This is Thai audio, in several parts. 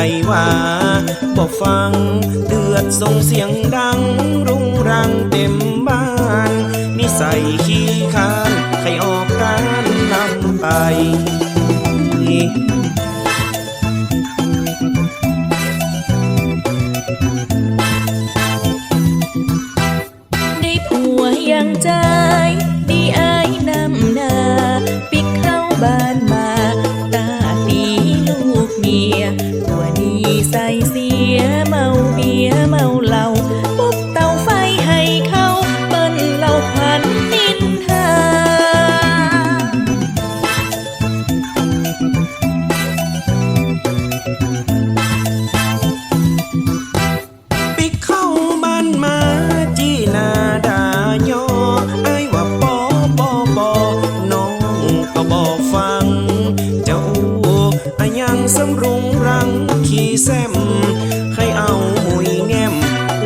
ให้ว่าบอกฟัง เดือดส่งเสียงดัง รุงรังเต็มบ้าน นิสัยขี้คานใครออกร้านนำไป ดีใใครเอาหุยแง้ม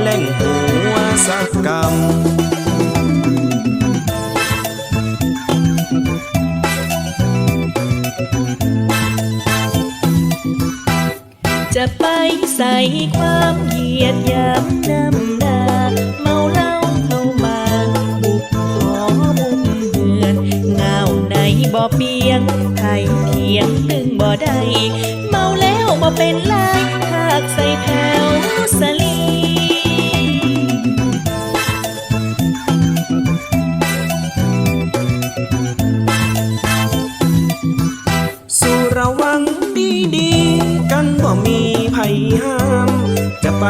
เล่งหัวสักกำจะไปใส่ความเหยียดหยามน้ำหนาเมาเหล้าเข้ามาบุกหอบุกเหือนเงาในบ่อเปียงไทยเทียงตึงบ่ได้ เมาแล้วบ่เป็นไร ใส่แถวสลีสู่ระวังดีดีกันว่ามีภัยห้าม จะไป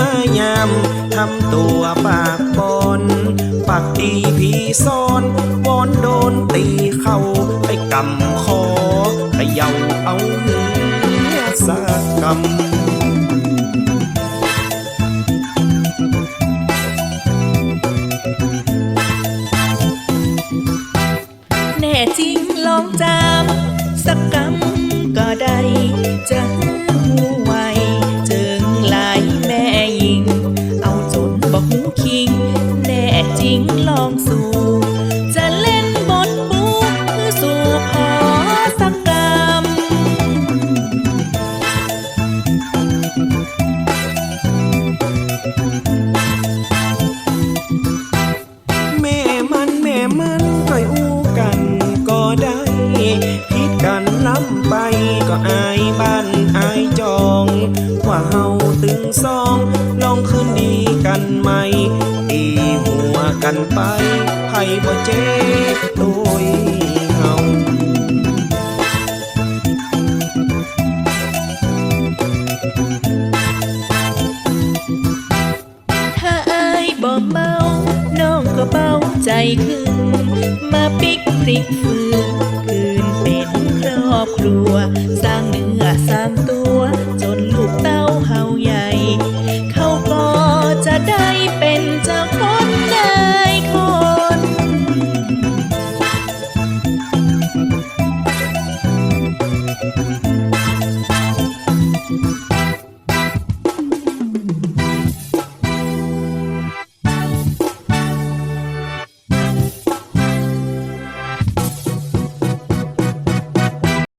มายามทำตัวปากบอนปากตีผีซ้อนวอนโดนตีเข้าไปกำคอไปเยาเอาเนื้อสักกำ ลองจามสักกำก็ได้จะหูไวจึงหลายแม่ยิง เอาจนบอกหูคิง แน่จริง กันล้ำไปก็อายบ้านอายจอง ว่าเฮาตึงซอง ลองคืนดีกันไหมตีหัวกันไปให้บ่เจ็บโดยเฮาถ้าอายบ่เมาน้องก็เบาใจขึ้น มาปิกพริกฟืน ครัว สร้างเนื้อสร้างตัว จนลูกเต้าเฮาใหญ่ เขาก็จะได้เป็นเจ้าของ